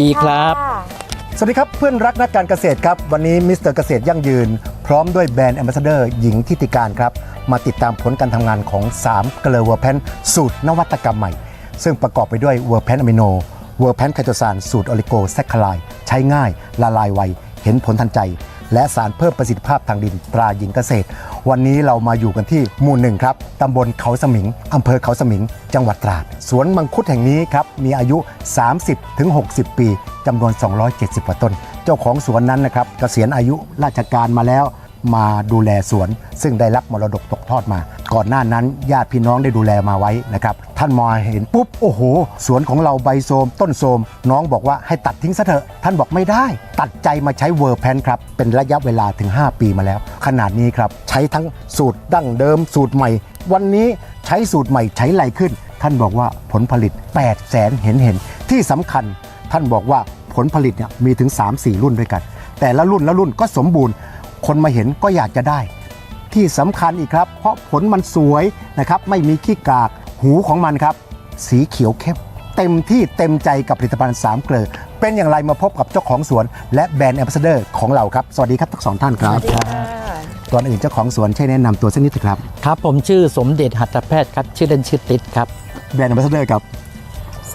ดีครับ สวัสดีครับเพื่อนรักนักการเกษตรครับ วันนี้มิสเตอร์เกษตรยั่งยืน พร้อมด้วยแบรนด์แอมบาสเดอร์หญิงทิติการครับ มาติดตามผลการทำงานของ 3 เกลือเวอร์แพนสูตรนวัตกรรมใหม่ ซึ่งประกอบไปด้วยเวอร์แพนอะมิโน เวอร์แพนไคโตซานสูตรออลิโกแซคคลาย ใช้ง่ายละลายไว เห็นผลทันใจ และสารเพิ่มประสิทธิภาพทางดินตราหญิงเกษตร วันนี้เรามาอยู่กันที่หมู่หนึ่งครับตำบลเขาสมิงอำเภอเขาสมิง จังหวัดตราด สวนมังคุดแห่งนี้ครับมีอายุ 30-60 ปีจำนวน 270กว่าต้น เจ้าของสวนนั้นนะครับเกษียณอายุราชการมาแล้ว มาดูแลสวน ซึ่งได้รับมรดกตกทอดมา ก่อนหน้านั้นญาติพี่น้องได้ดูแลมาไว้นะครับท่านมาเห็นปุ๊บโอ้โห สวนของเราใบโทมต้นโทมน้องบอกว่าให้ตัดทิ้งซะเถอะ ท่านบอกไม่ได้ ตัดใจมาใช้เวอร์แพนครับเป็นระยะเวลาถึง 5 ปีมาแล้ว ขนาดนี้ครับใช้ทั้งสูตรดั้งเดิมสูตรใหม่ วันนี้ใช้สูตรใหม่ใช้ไรขึ้น ท่านบอกว่าผลผลิต8 0 0แสนเห็นเห็นที่สำคัญ ท่านบอกว่าผลผลิตเนี่ยมีถึง 3-4 รุ่นด้วยกัน แต่ละรุ่นละรุ่นก็สมบูรณ์ คนมาเห็นก็อยากจะได้ ที่สำคัญอีกครับ เพราะผลมันสวยนะครับไม่มีขี้กากหูของมันครับ สีเขียวเข้มเต็มที่เต็มใจกับผลิตภัณฑ์สามเกลือเป็นอย่างไรมาพบกับเจ้าของสวน และแบรนด์แอมบาสเดอร์ของเราครับ สวัสดีครับทั้งสองท่านครับก่อนอื่นเจ้าของสวนช่วยแนะนำตัวสักนิดเถอะครับ ครับ ผมชื่อสมเด็จหัตถแพทย์ครับ ชื่อเล่นชื่อติดครับ แบรนด์แอมบาสเดอร์ครับส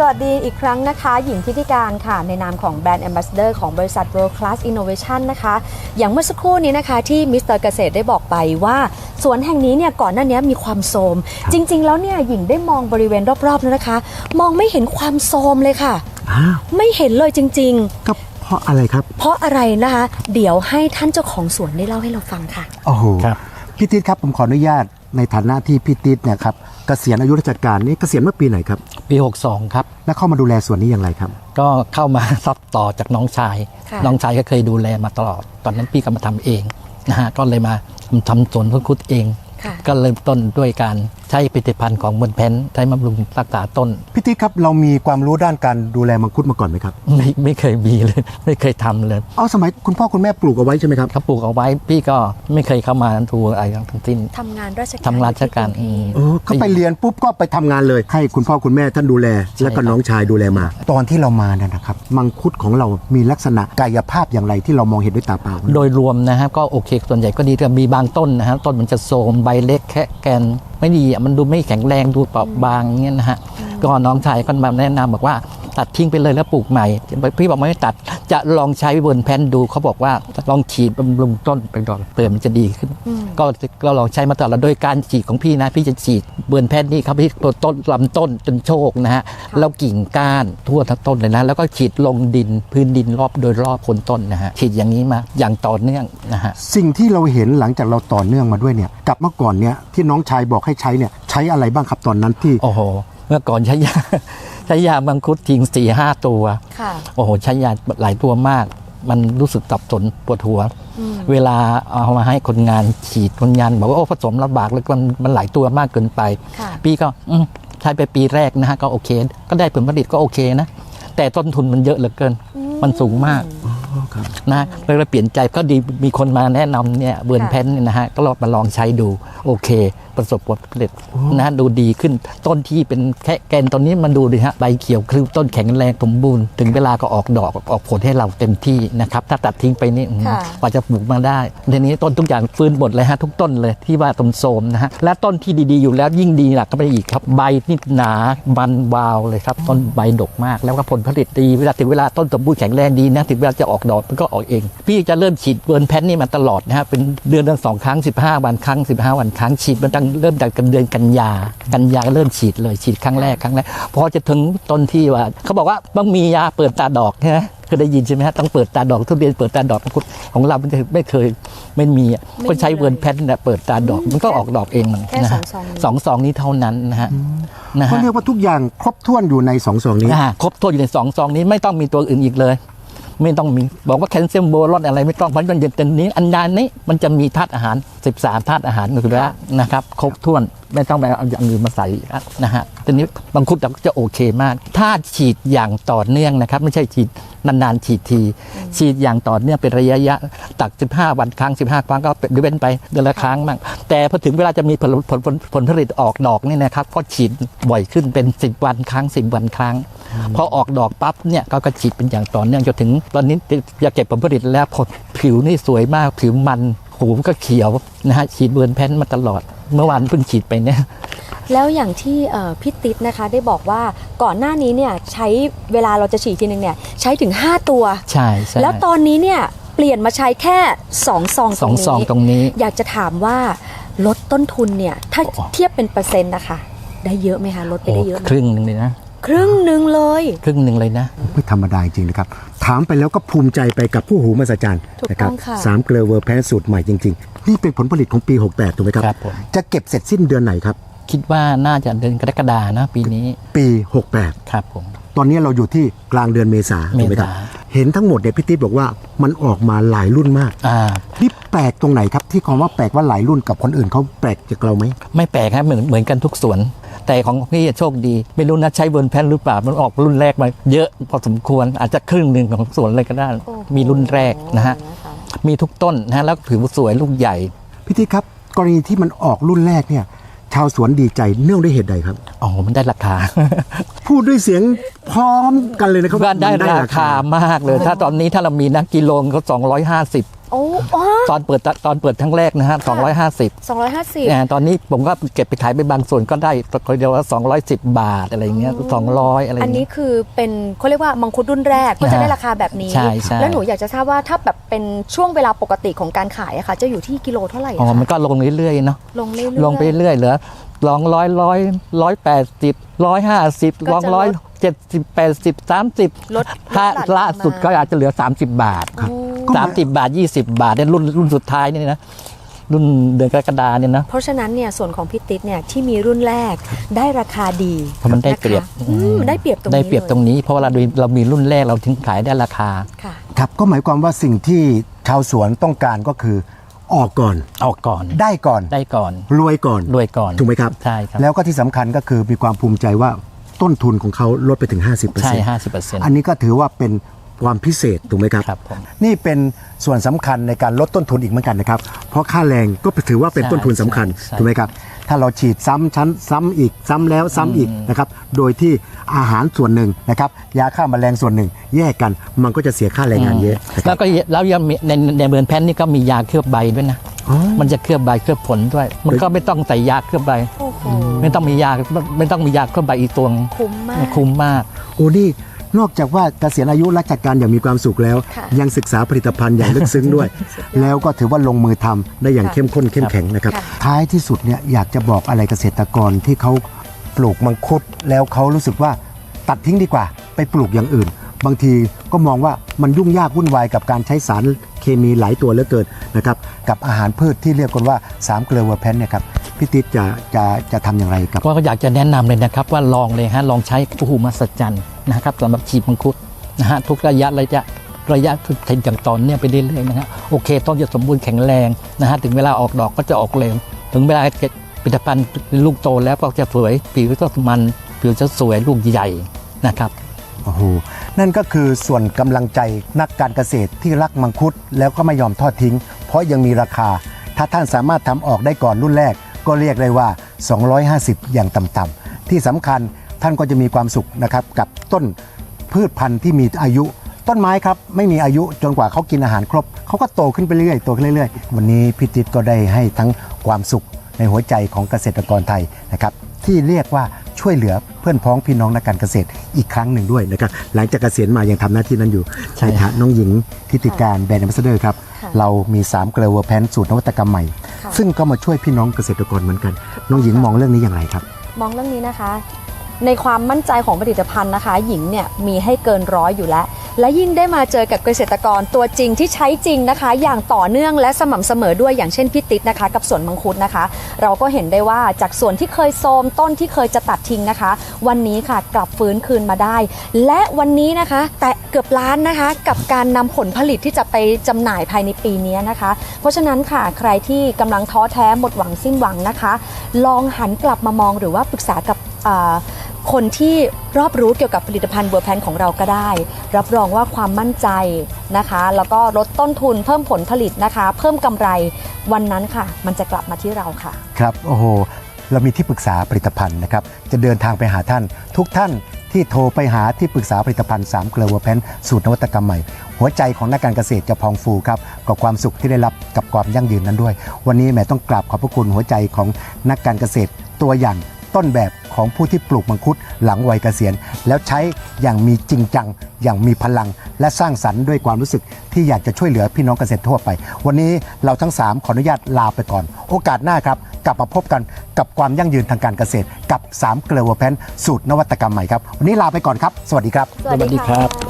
วัสดีอีกครั้งนะคะ หญิงทิติการค่ะ ในนามของแบรนด์ Ambassador ของบริษัท World Class Innovation นะคะ อย่างเมื่อสักครู่นี้นะคะที่มิสเตอร์เกษตรได้บอกไปว่า สวนแห่งนี้เนี่ยก่อนหน้านี้มีความโทรมจริง ๆ แล้วเนี่ยหญิงได้มองบริเวณรอบๆแล้วนะคะ มองไม่เห็นความโทรมเลยค่ะอ้าวไม่เห็นเลยจริงก็เพราะอะไรครับๆเพราะอะไรนะคะ เดี๋ยวให้ท่านเจ้าของสวนได้เล่าให้เราฟังค่ะโอ้โหครับพี่ติ๊ดครับผมขออนุญาตในฐานะที่พี่ติ๊ดเนี่ยครับเกษียณอายุราชการนี่เกษียณเมื่อปีไหนครับ ปี 62 ครับ แล้วเข้ามาดูแลสวนนี้อย่างไรครับ ก็เข้ามารับต่อจากน้องชายค่ะน้องชายก็เคยดูแลมาตลอด ตอนนั้นพี่ก็มาทำเองนะฮะก็เลยมาทำสวนพังคุดเองค่ะก็เริ่มต้นด้วยการ ใช้ผลิตภัณฑ์ของบนแพนใช้บำรุงรักษาต้น พี่ติ๊ดครับเรามีความรู้ด้านการดูแลมังคุดมาก่อนไหมครับ ไม่ไม่เคยมีเลย ไม่เคยทำเลยเอาสมัยคุณพ่อคุณแม่ปลูกเอาไว้ใช่ไหมครับเขาปลูกเอาไว้พี่ก็ไม่เคยเข้ามาดูอะไรทั้งสิ้นทำงานราชการทำงานราชการอยู่ที่กรุงเทพเออก็ไปเรียนปุ๊บก็ไปทำงานเลย ให้คุณพ่อคุณแม่ท่านดูแล แล้วก็ครับน้องชายดูแลมา ตอนที่เรามาเนี่ยนะครับมังคุดของเรามีลักษณะกายภาพอย่างไรที่เรามองเห็นด้วยตาเปล่า โดยรวมนะฮะก็โอเคส่วนใหญ่ก็ดีแต่มีบางต้นนะฮะต้นมันจะโทรมใบเล็กแค่แกน ไม่ดีอะมันดูไม่แข็งแรงดูเปราะบางเงี้ยนะฮะก็น้องชายก็มาแนะนำบอกว่า ตัดทิ้งไปเลยแล้วปลูกใหม่ พี่บอกไม่ตัดจะลองใช้เวิร์นแพนดูเขาบอกว่าลองฉีดบำรุงต้นไปก่อนเผื่อมันจะดีขึ้น ก็ก็ลองใช้มาตลอดโดยการฉีดของพี่นะ พี่จะฉีดเบิร์นแพนนี่ครับพี่ตัวต้นลำต้นจนโชคนะฮะแล้วกิ่งก้านทั่วทั้งต้นเลยนะ แล้วก็ฉีดลงดินพื้นดินรอบโดยรอบโคนต้นนะฮะฉีดอย่างนี้มาอย่างต่อเนื่องนะฮะสิ่งที่เราเห็นหลังจากเราต่อเนื่องมาด้วยเนี่ยกับเมื่อก่อนเนี่ยที่น้องชายบอกให้ใช้เนี่ยใช้อะไรบ้างครับตอนนั้นที่โอ้โหเมื่อก่อนใช้ยาใช้ยามังคุดทิ้งสี่ห้าตัวค่ะโอ้โหใช้ยาหลายตัวมาก มันรู้สึกสับสนปวดหัวอืมเวลาเอามาให้คนงานฉีดคนงานบอกว่าโอ้ผสมลำบากแล้วมันมันหลายตัวมากเกินไปค่ะพี่ก็อืมใช้ไปปีแรกนะฮะก็โอเค ก็ได้ผลผลิตก็โอเคนะ แต่ต้นทุนมันเยอะเหลือเกิน มันสูงมาก นะเลยเราเปลี่ยนใจก็ดีมีคนมาแนะนำเนี่ยเบิร์นค่ะแพนเนี่ยนะฮะก็ลองมาลองใช้ดูโอเค ประสบผลสำเร็จนะฮะดูดีขึ้นต้นที่เป็นแค่แกนตอนนี้มันดูดิฮะใบเขียวคือต้นแข็งแรงสมบูรณ์ถึงเวลาก็ออกดอกออกผลให้เราเต็มที่นะครับถ้าตัดทิ้งไปนี่อืมค่ะ กว่าจะปลูกมาได้ทีนี้ต้นทุกอย่างฟื้นหมดเลยฮะทุกต้นเลยที่ว่าต้นโทรมนะฮะและต้นที่ดีๆอยู่แล้วยิ่งดีหนักก็ไปอีกครับใบนี่หนาบันวาวเลยครับต้นใบดกมากแล้วก็ผลผลิตดีเวลาถึงเวลาต้นสมบูรณ์แข็งแรงดีนะถึงเวลาจะออกดอกมันก็ออกเอง พี่จะเริ่มฉีดเบิร์นแพนนี่มาตลอดนะฮะเป็นเดือนละสองครั้ง 15 วันครั้ง 15 วันครั้งฉีดมันตั้งเริ่มจากเดือนกันยา กันยาก็เริ่มฉีดเลยฉีดครั้งแรกครั้งแรกพอจะถึงต้นที่ว่า เขาบอกว่าต้องมียาเปิดตาดอกใช่ไหมเคยได้ยินใช่ไหมฮะต้องเปิดตาดอกทุเรียนเปิดตาดอกมังคุดของเราไม่เคยไม่เคยไม่มีอะไม่มีก็ใช้เวิร์นแพนเนี่ยเปิดตาดอกมันก็ออกดอกเองมันแค่นะสอฮะงซองนี้สองซองนี้เท่านั้นนะฮะนะเขาฮะเรียกว่าทุกอย่างครบถ้วนอยู่ในสองซองนี้อ่าครบถ้วนอยู่ในสองซองนี้ไม่ต้องมีตัวอื่นอีกเลย ไม่ต้องมีบอกว่าแคลเซียมโบรอนอะไรไม่ต้องเพราะมันจะเป็นนี้อันยานี้มันจะมีธาตุอาหาร 13ธาตุอาหารอยู่แล้วนะครับครบถ้วนไม่ต้องไปเอาอย่างอื่นมาใส่นะฮะตอนี้บางคุดเราก็จะโอเคมาก ถ้าฉีดอย่างต่อเนื่องนะครับ ไม่ใช่ฉีด นานๆฉีดที ฉีดอย่างต่อเนื่องเป็นระยะยะตัก 15 วันครั้ง 15 ครั้งก็เว้นไปเดือนละครั้งบ้างแต่พอถึงเวลาจะมีผลผลผลผลผลิตออกดอกนี่นะครับก็ฉีดบ่อยขึ้นเป็น 10 วันครั้ง 10 วันครั้งพอออกดอกปั๊บเนี่ยก็ก็ฉีดเป็นอย่างต่อเนื่องจนถึง ตอนนี้จะเก็บผลผลิตแล้วผลผิวนี่สวยมากผิวมันหูก็เขียวนะฮะฉีดเบิร์นแพนมาตลอด เมื่อวานเพิ่งฉีดไปเนี่ย แล้วอย่างที่เอ่อพี่ติ๊ดนะคะได้บอกว่าก่อนหน้านี้เนี่ยใช้เวลาเราจะฉีดทีนึงเนี่ยใช้ถึง 5 ตัว ใช่ใช่แล้วตอนนี้เนี่ยเปลี่ยนมาใช้แค่2ซองสองซองตรงนี้ อยากจะถามว่าลดต้นทุนเนี่ยถ้าโอ้เทียบเป็นเปอร์เซ็นต์นะคะ ได้เยอะไหมคะลดไปโอ้ได้เยอะไหมครึ่งหนึ่งเลยนะครึ่งหนึ่งเลย ครึ่งหนึ่งเลยนะ ไม่ธรรมดาจริงๆนะครับ ถามไปแล้วก็ภูมิใจไปกับผู้หูมหัศจรรย์ถูกนะครัต้องค่ะสามเกลือเวอร์แพนสูตรใหม่จริง ๆ นี่เป็นผลผลิตของปี 68 ถูกไหมครับครับผมจะเก็บเสร็จสิ้นเดือนไหนครับ คิดว่าน่าจะเดือนกรกฎานะปีนี้ปีครับผม68ตอนนี้เราอยู่ที่กลางเดือนเมษาถูกไหมครับเมษาเห็นทั้งหมดเนี่ยพี่ติ๊ดบอกว่ามันออกมาหลายรุ่นมากอ่า นี่แปลกตรงไหนครับที่คำว่าแปลกว่าหลายรุ่นกับคนอื่นเขาแปลกจากเราไหม ไม่แปลกครับเหมือนเหมือนกันทุกสวน แต่ของพี่โชคดี ไม่รู้นะใช้เบิร์นแพนหรือเปล่ามันออกรุ่นแรกมาเยอะพอสมควรอาจจะครึ่งหนึ่งของสวนเลยก็ได้ โอ้โหมีรุ่นแรกนะฮะนะคะมีทุกต้นนะฮะแล้วผิวสวยลูกใหญ่ พี่ติ๊ดครับกรณีที่มันออกรุ่นแรกเนี่ย ชาวสวนดีใจเนื่องด้วยเหตุใดครับ อ๋อ มันได้ราคา พูดด้วยเสียงพร้อมกันเลยนะครับว่าได้มันราคามากเลย ถ้าตอนนี้ถ้าเรามีนักกิโลก็250โอ้อ๋อ ตอนเปิดตอนเปิดทั้งแรกนะฮะ250สองร้อยห้าสิบอ่าตอนนี้ผมก็เก็บไปขายไปบางส่วนก็ได้คนเดียวว่า210บาทอะไรอย่างเงี้ย200อะไรออันย่างนี้เงี้ยคือเป็นเขาเรียกว่ามังคุดรุ่นแรกก็จะได้ราคาแบบนี้ใช่ใช่แล้วหนูอยากจะทราบว่าถ้าแบบเป็นช่วงเวลาปกติของการขายอะค่ะ จะอยู่ที่กิโลเท่าไหร่อ๋อคะมันก็ลงเรื่อยๆเนาะลงเรื่อยๆลงไปเรื่อยเหลือลองร้อยร้อยร้อยแปดสิบร้อยห้าสิบก็ลองจะลดร้อยเจ็ดสิบแปดสิบสามสิบลดถ้าลดหลั่นล่าสุดลงมาก็อาจจะเหลือ30บาทครับ สามสิบบาท20บาทเนี่ยรุ่นรุ่นสุดท้ายเนี่ยนะรุ่นเดือนกรกฎาเนี่ยนะเพราะฉะนั้นเนี่ยส่วนของพี่ติ๊ดเนี่ยที่มีรุ่นแรกได้ราคาดีเพราะมันได้เปรียบนะคะอืมได้เปรียบตรงนี้ได้เปรียบตรงนี้ เพราะว่าเราดูเรามีรุ่นแรกเราถึงขายได้ราคาค่ะครับก็หมายความว่าสิ่งที่ชาวสวนต้องการก็คือออกก่อนออกก่อนได้ก่อนได้ก่อน รวยก่อนรวยก่อนถูกไหมครับใช่ครับแล้วก็ที่สำคัญก็คือมีความภูมิใจว่าต้นทุนของเขาลดไปถึง 50%ใช่ห้าสิบเปอร์เซ็นต์อันนี้ก็ถือว่าเป็น ความพิเศษถูกไหมครับ ครับผมนี่เป็นส่วนสำคัญในการลดต้นทุนอีกเหมือนกันนะครับ เพราะค่าแรงก็ถือว่าเป็นใช่ต้นทุนสำคัญใช่ถูกไหมครับ ถ้าเราฉีดซ้ำชั้นซ้ำอีกซ้ำแล้วซ้ำอีกนะครับ โดยที่อาหารส่วนหนึ่งนะครับ ยาฆ่าแมลงส่วนหนึ่ง แยกกัน มันก็จะเสียค่าแรงงานเยอะนะคแล้รัวบก็แล้วยังมีในในเบือนแพนนี่ก็มียาเคลือบใบด้วยนะอ๋อมันจะเคลือบใบเคลือบผลด้วย มันก็ไม่ต้องใส่ยาเคลือบใบโอ้โหไม่ต้องมียาไม่ต้องมียาเคลือบใบอีกตัวงคุ้มมากคุ้มมาก โอ้นี่ นอกจากว่าเกษียณอายุราชการอย่างมีความสุขแล้วค่ะยังศึกษาผลิตภัณฑ์อย่างลึกซึ้งด้วย แล้วก็ถือว่าลงมือทำได้อย่างค่ะเข้มข้นเข้มแข็งนะครับค่ะท้ายที่สุดเนี่ยอยากจะบอกอะไรเกษตรกรที่เขาปลูกมังคุดแล้วเขารู้สึกว่าตัดทิ้งดีกว่า ไปปลูกอย่างอื่น บางทีก็มองว่ามันยุ่งยากวุ่นวายกับการใช้สารเคมีหลายตัวเหลือเกินนะครับกับอาหารพืชที่เรียกกันว่า3เกลือเวอร์แพนเนี่ยครับ พี่ติ๊ดจะจะจะทำอย่างไรกับก็อยากจะแนะนำเลยนะครับว่าลองเลยฮะลองใช้ผู้หูมาสัจจันนะครับสำหรับฉีดมังคุดนะฮะทุกระยะระยะระยะทุกเทนอย่างต่อเนื่องไปเรื่อยๆนะฮะโอเค ต้นจะสมบูรณ์แข็งแรงนะฮะถึงเวลาออกดอกก็จะออกเร็วถึงเวลาเก็บผลิตภัณฑ์ลูกโตแล้วก็จะสวยผิวก็มันผิวจะสวยลูกใหญ่นะครับ โอ้โหนั่นก็คือส่วนกำลังใจนักการเกษตรที่รักมังคุดแล้วก็ไม่ยอมทอดทิ้ง เพราะยังมีราคา ถ้าท่านสามารถทำออกได้ก่อนรุ่นแรก ก็เรียกได้ว่า 250 อย่างต่ำๆที่สำคัญท่านก็จะมีความสุขนะครับกับต้นพืชพันธุ์ที่มีอายุ ต้นไม้ครับไม่มีอายุจนกว่าเขากินอาหารครบเขาก็โตขึ้นไปเรื่อยๆโตขึ้นเรื่อยๆ วันนี้พี่ติ๊ดก็ได้ให้ทั้งความสุขในหัวใจของเกษตรกรไทยนะครับที่เรียกว่าช่วยเหลือเพื่อนพ้องพี่น้องนักการเกษตรอีกครั้งหนึ่งด้วยนะครับหลังจากเกษียณมายังทำหน้าที่นั้นอยู่ใช่ใช่ครับน้องหญิงทิติการแบรนด์แอมบาสเดอร์ครับค่ะเรามี3เกลือเวอร์แพนสูตรนวัตกรรมใหม่ค่ะ ซึ่งก็มาช่วยพี่น้องเกษตรกรเหมือนกัน น้องหญิงมองเรื่องนี้อย่างไรครับ มองเรื่องนี้นะคะ ในความมั่นใจของผลิตภัณฑ์นะคะ หญิงเนี่ยมีให้เกินร้อยอยู่แล้ว และยิ่งได้มาเจอกับเกษตรกรตัวจริงที่ใช้จริงนะคะ อย่างต่อเนื่องและสม่ำเสมอด้วยอย่างเช่นพี่ติ๊ดนะคะ กับสวนมังคุดนะคะ เราก็เห็นได้ว่าจากส่วนที่เคยโทมต้นที่เคยจะตัดทิ้งนะคะ วันนี้ค่ะกลับฟื้นคืนมาได้ และวันนี้นะคะ แต่เกือบล้านนะคะ กับการนำผลผลิตที่จะไปจำหน่ายภายในปีนี้นะคะ เพราะฉะนั้นค่ะใครที่กำลังท้อแท้หมดหวังสิ้นหวังนะคะ ลองหันกลับมามองหรือว่าปรึกษากับ คนที่รอบรู้เกี่ยวกับผลิตภัณฑ์เวอร์แพนของเราก็ได้ รับรองว่าความมั่นใจนะคะ แล้วก็ลดต้นทุนเพิ่มผลผลิตนะคะ เพิ่มกำไรวันนั้นค่ะ มันจะกลับมาที่เราค่ะ ครับโอ้โหเรามีที่ปรึกษาผลิตภัณฑ์นะครับจะเดินทางไปหาท่าน ทุกท่านที่โทรไปหาที่ปรึกษาผลิตภัณฑ์3เกลือเวอร์แพนสูตรนวัตกรรมใหม่ หัวใจของนักการเกษตรจะพองฟูครับกับความสุขที่ได้รับกับความยั่งยืนนั้นด้วย วันนี้แหม่ต้องกราบขอบพระคุณหัวใจของนักการเกษตรตัวอย่าง ต้นแบบของผู้ที่ปลูกมังคุดหลังวัยเกษียณ แล้วใช้อย่างมีจริงจัง อย่างมีพลัง และสร้างสรรค์ด้วยความรู้สึกที่อยากจะช่วยเหลือพี่น้องเกษตรทั่วไป วันนี้เราทั้ง 3 ขออนุญาตลาไปก่อน โอกาสหน้าครับ กลับมาพบกันกับความยั่งยืนทางการเกษตร กับ3เกลือวัวแพนสูตรนวัตกรรมใหม่ครับวันนี้ลาไปก่อนครับ สวัสดีครับ สวัสดีครับ